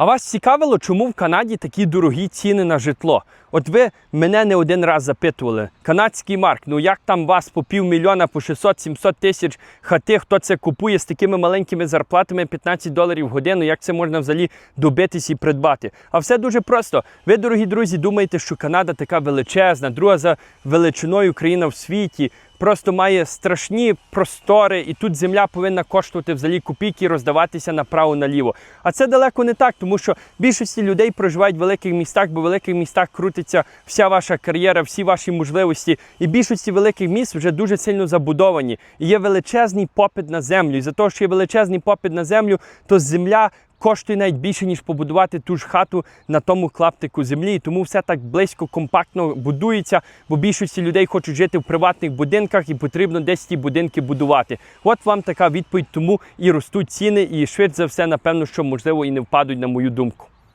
А вас цікавило, чому в Канаді такі дорогі ціни на житло? От ви мене не один раз запитували. Канадський марк, ну як там вас по півмільйона, по 600-700 тисяч хати, хто це купує з такими маленькими зарплатами 15 доларів в годину, як це можна взагалі добитись і придбати? А все дуже просто. Ви, дорогі друзі, думаєте, що Канада така величезна, друга за величиною країна в світі. Просто має страшні простори, і тут земля повинна коштувати взагалі копійки роздаватися направо-наліво. А це далеко не так, тому що більшості людей проживають в великих містах, бо в великих містах крутиться вся ваша кар'єра, всі ваші можливості. І більшості великих міст вже дуже сильно забудовані. І є величезний попит на землю. І за того, що є величезний попит на землю, то земля коштує навіть більше, ніж побудувати ту ж хату на тому клаптику землі. І тому все так близько, компактно будується, бо більшості людей хочуть жити в приватних будинках і потрібно десь ті будинки будувати. От вам така відповідь, тому і ростуть ціни, і швидше за все, напевно, що можливо і не впадуть на мою думку.